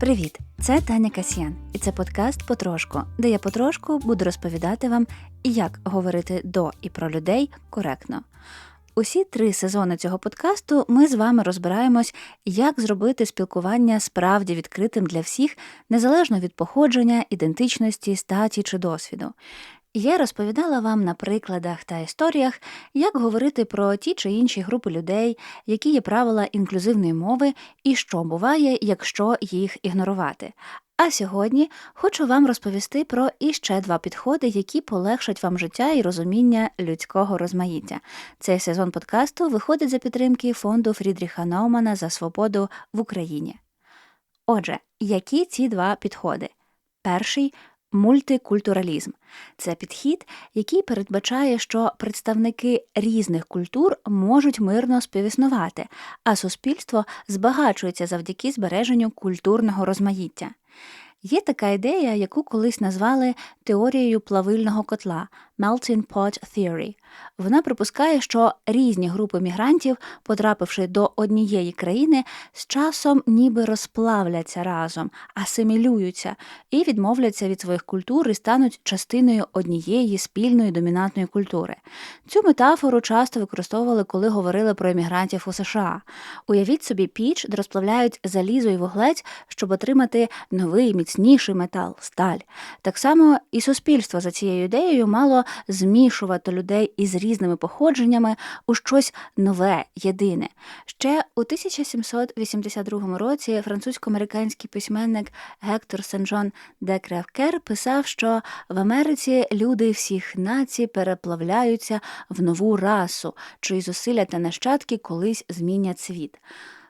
Привіт! Це Таня Касьян, і це подкаст Потрошку, де я потрошку буду розповідати вам, як говорити до і про людей коректно. Усі три сезони цього подкасту ми з вами розбираємось, як зробити спілкування справді відкритим для всіх, незалежно від походження, ідентичності, статі чи досвіду. Я розповідала вам на прикладах та історіях, як говорити про ті чи інші групи людей, які є правила інклюзивної мови, і що буває, якщо їх ігнорувати. А сьогодні хочу вам розповісти про іще два підходи, які полегшать вам життя і розуміння людського розмаїття. Цей сезон подкасту виходить за підтримки фонду Фрідріха Наумана за свободу в Україні. Отже, які ці два підходи? Перший мультикультуралізм це підхід, який передбачає, що представники різних культур можуть мирно співіснувати, а суспільство збагачується завдяки збереженню культурного розмаїття. Є така ідея, яку колись назвали теорією плавильного котла Melting Pot Theory. Вона припускає, що різні групи мігрантів, потрапивши до однієї країни, з часом ніби розплавляться разом, асимілюються і відмовляться від своїх культур і стануть частиною однієї спільної домінантної культури. Цю метафору часто використовували, коли говорили про емігрантів у США. Уявіть собі піч, де розплавляють залізо і вуглець, щоб отримати новий міцніший метал сталь. Так само і суспільство за цією ідеєю мало змішувати людей із різними походженнями у щось нове, єдине. Ще у 1782 році французько-американський письменник Гектор Сен-Жон де Кревкер писав, що в Америці люди всіх націй переплавляються в нову расу, чиї зусилля та нащадки колись змінять світ.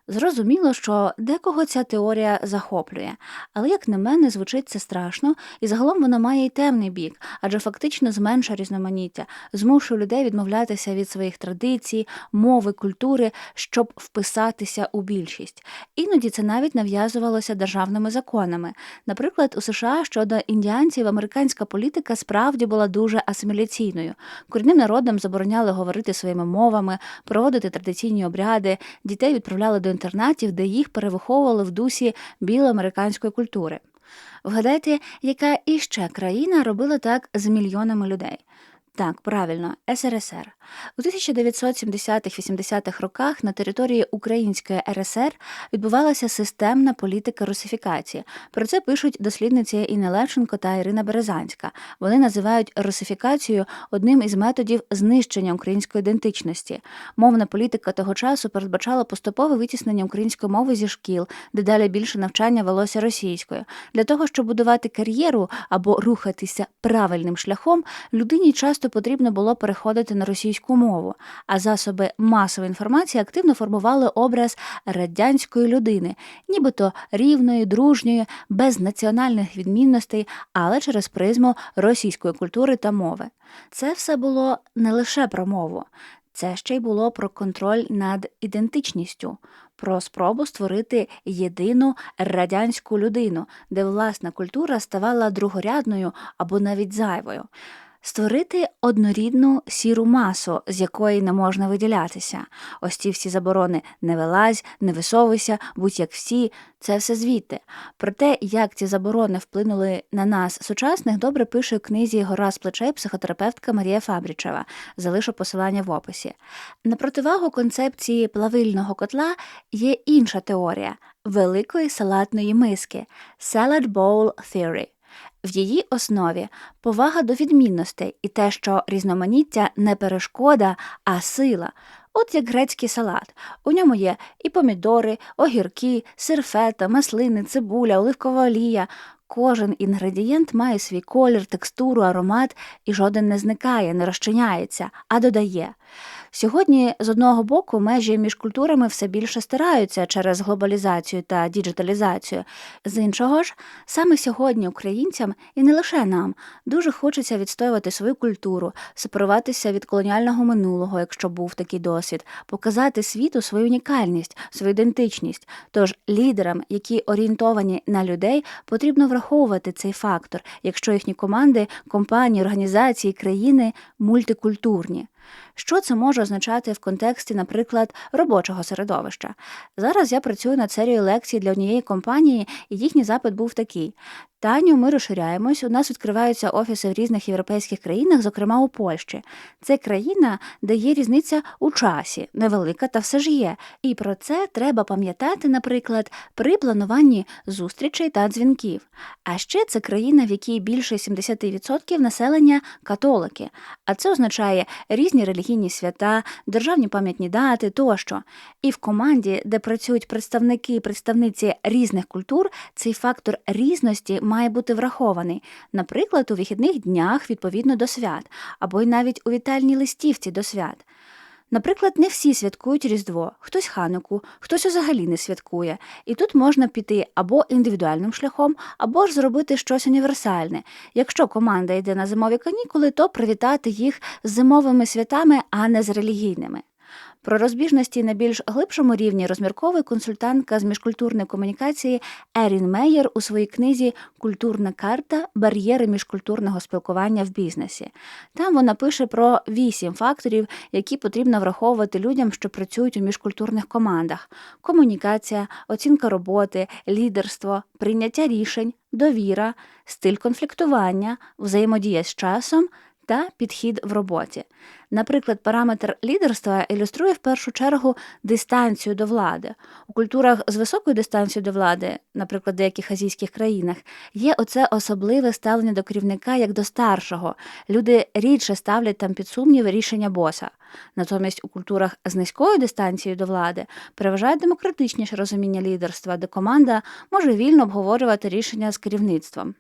Зрозуміло, що декого ця теорія захоплює, але, як на мене, звучить це страшно, і загалом вона має й темний бік, адже фактично зменшує різноманіття, змушує людей відмовлятися від своїх традицій, мови, культури, щоб вписатися у більшість. Іноді це навіть нав'язувалося державними законами. Наприклад, у США щодо індіанців американська політика справді була дуже асиміляційною. Корінним народам забороняли говорити своїми мовами, проводити традиційні обряди, дітей відправляли до інтернатів, де їх перевиховували в дусі білоамериканської культури. Вгадайте, яка іще країна робила так з мільйонами людей? Так, правильно, СРСР. У 1970-80-х роках на території Української РСР відбувалася системна політика русифікації. Про це пишуть дослідниці Інна Левченко та Ірина Березанська. Вони називають русифікацію одним із методів знищення української ідентичності. Мовна політика того часу передбачала поступове витіснення української мови зі шкіл, де далі більше навчання велося російською. Для того, щоб будувати кар'єру або рухатися правильним шляхом, людині часто потрібно було переходити на російську мову, а засоби масової інформації активно формували образ радянської людини, нібито рівної, дружньої, без національних відмінностей, але через призму російської культури та мови. Це все було не лише про мову. Це ще й було про контроль над ідентичністю, про спробу створити єдину радянську людину, де власна культура ставала другорядною або навіть зайвою. Створити однорідну сіру масу, з якої не можна виділятися. Ось ці всі заборони не вилазь, не висовуйся, будь як всі, це все звідти. Про те, як ці заборони вплинули на нас сучасних, добре пише у книзі Гора з плечей психотерапевтка Марія Фабрічева. Залишу посилання в описі. На противагу концепції плавильного котла є інша теорія великої салатної миски Salad Bowl Theory. В її основі повага до відмінностей і те, що різноманіття не перешкода, а сила. От як грецький салат. У ньому є і помідори, огірки, сир фета, маслини, цибуля, оливкова олія. Кожен інгредієнт має свій колір, текстуру, аромат, і жоден не зникає, не розчиняється, а додає. Сьогодні, з одного боку, межі між культурами все більше стираються через глобалізацію та діджиталізацію. З іншого ж, саме сьогодні українцям і не лише нам дуже хочеться відстоювати свою культуру, сепаруватися від колоніального минулого, якщо був такий досвід, показати світу свою унікальність, свою ідентичність. Тож лідерам, які орієнтовані на людей, потрібно враховувати цей фактор, якщо їхні команди, компанії, організації, країни мультикультурні. Що це може означати в контексті, наприклад, робочого середовища? Зараз я працюю над серією лекцій для однієї компанії, і їхній запит був такий: Таню, ми розширяємось. У нас відкриваються офіси в різних європейських країнах, зокрема у Польщі. Це країна, де є різниця у часі, невелика, та все ж є. І про це треба пам'ятати, наприклад, при плануванні зустрічей та дзвінків. А ще це країна, в якій більше 70% населення католики. А це означає різні релігійні свята, державні пам'ятні дати тощо. І в команді, де працюють представники і представниці різних культур, цей фактор різності має бути врахований, наприклад, у вихідних днях відповідно до свят, або й навіть у вітальній листівці до свят. Наприклад, не всі святкують Різдво, хтось хануку, хтось взагалі не святкує, і тут можна піти або індивідуальним шляхом, або ж зробити щось універсальне. Якщо команда йде на зимові канікули, то привітати їх з зимовими святами, а не з релігійними. Про розбіжності на більш глибшому рівні розмірковує консультантка з міжкультурної комунікації Ерін Мейєр у своїй книзі Культурна карта бар'єри міжкультурного спілкування в бізнесі. Там вона пише про вісім факторів, які потрібно враховувати людям, що працюють у міжкультурних командах: комунікація, оцінка роботи, лідерство, прийняття рішень, довіра, стиль конфліктування, взаємодія з часом та підхід в роботі. Наприклад, параметр лідерства ілюструє в першу чергу дистанцію до влади. У культурах з високою дистанцією до влади, наприклад, в деяких азійських країнах, є оце особливе ставлення до керівника як до старшого. Люди рідше ставлять там під сумнів рішення боса. Натомість у культурах з низькою дистанцією до влади переважає демократичніше розуміння лідерства, де команда може вільно обговорювати рішення з керівництвом.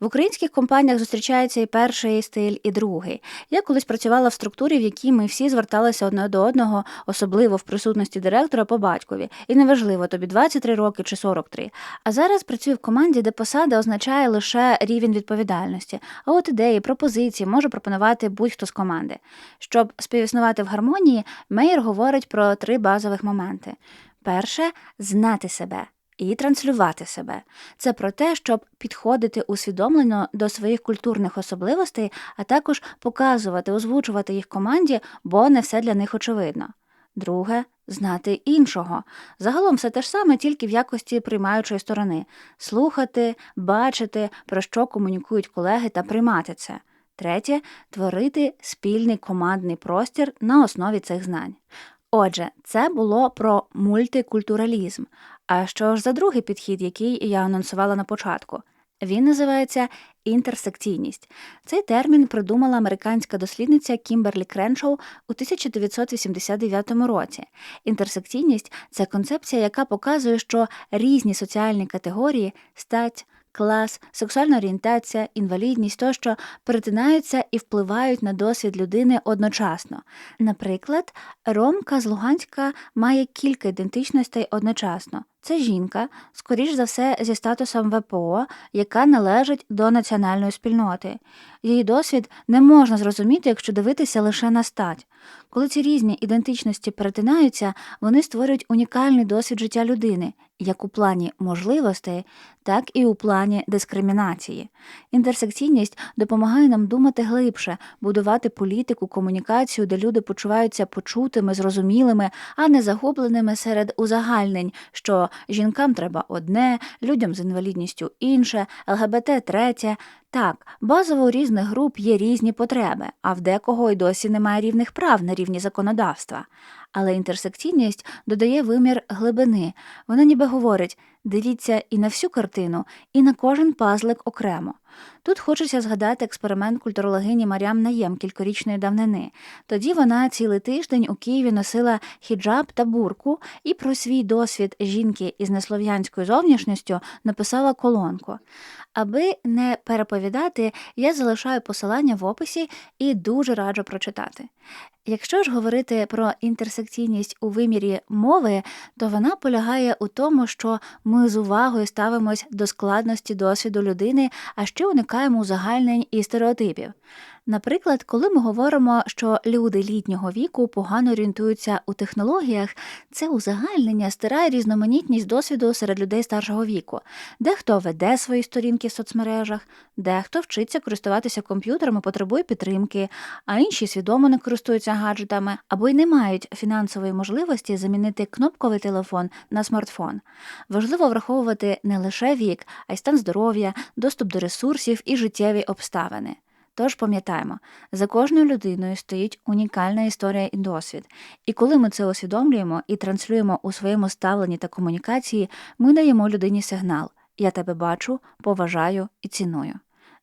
В українських компаніях зустрічається і перший стиль, і другий. Я колись працювала в структурі, в якій ми всі зверталися одне до одного, особливо в присутності директора по батькові, і неважливо, тобі 23 роки чи 43. А зараз працюю в команді, де посада означає лише рівень відповідальності. А от ідеї, пропозиції може пропонувати будь-хто з команди. Щоб співіснувати в гармонії, Мейер говорить про три базових моменти: перше знати себе і транслювати себе. Це про те, щоб підходити усвідомлено до своїх культурних особливостей, а також показувати, озвучувати їх команді, бо не все для них очевидно. Друге знати іншого. Загалом все те ж саме, тільки в якості приймаючої сторони слухати, бачити, про що комунікують колеги та приймати це. Третє творити спільний командний простір на основі цих знань. Отже, це було про мультикультуралізм. А що ж за другий підхід, який я анонсувала на початку? Він називається інтерсекційність. Цей термін придумала американська дослідниця Кімберлі Креншоу у 1989 році. Інтерсекційність це концепція, яка показує, що різні соціальні категорії стать, клас, сексуальна орієнтація, інвалідність тощо перетинаються і впливають на досвід людини одночасно. Наприклад, Ромка з Луганська має кілька ідентичностей одночасно. Це жінка, скоріш за все, зі статусом ВПО, яка належить до національної спільноти. Її досвід не можна зрозуміти, якщо дивитися лише на стать. Коли ці різні ідентичності перетинаються, вони створюють унікальний досвід життя людини, як у плані можливостей, так і у плані дискримінації. Інтерсекційність допомагає нам думати глибше, будувати політику, комунікацію, де люди почуваються почутими, зрозумілими, а не загубленими серед узагальнень, що жінкам треба одне, людям з інвалідністю інше, ЛГБТ третє. Так, базово у різних груп є різні потреби, а в декого й досі немає рівних прав на рівні законодавства. Але інтерсекційність додає вимір глибини. Вона ніби говорить дивіться і на всю картину, і на кожен пазлик окремо. Тут хочеться згадати експеримент культурологині Маріам Наєм кількорічної давнини. Тоді вона цілий тиждень у Києві носила хіджаб та бурку і про свій досвід жінки із неслов'янською зовнішністю написала колонку. Аби не переповідати, я залишаю посилання в описі і дуже раджу прочитати. Якщо ж говорити про інтерсекційність у вимірі мови, то вона полягає у тому, що ми з увагою ставимось до складності досвіду людини, а ще уникаємо узагальнень і стереотипів. Наприклад, коли ми говоримо, що люди літнього віку погано орієнтуються у технологіях, це узагальнення стирає різноманітність досвіду серед людей старшого віку. Дехто веде свої сторінки в соцмережах, дехто вчиться користуватися комп'ютером і потребує підтримки, а інші свідомо не користуються гаджетами або й не мають фінансової можливості замінити кнопковий телефон на смартфон. Важливо враховувати не лише вік, а й стан здоров'я, доступ до ресурсів і життєві обставини. Тож пам'ятаємо, за кожною людиною стоїть унікальна історія і досвід. І коли ми це усвідомлюємо і транслюємо у своєму ставленні та комунікації, ми даємо людині сигнал Я тебе бачу, поважаю і ціную.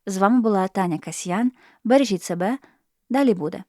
З вами була Таня Касьян. Бережіть себе, далі буде.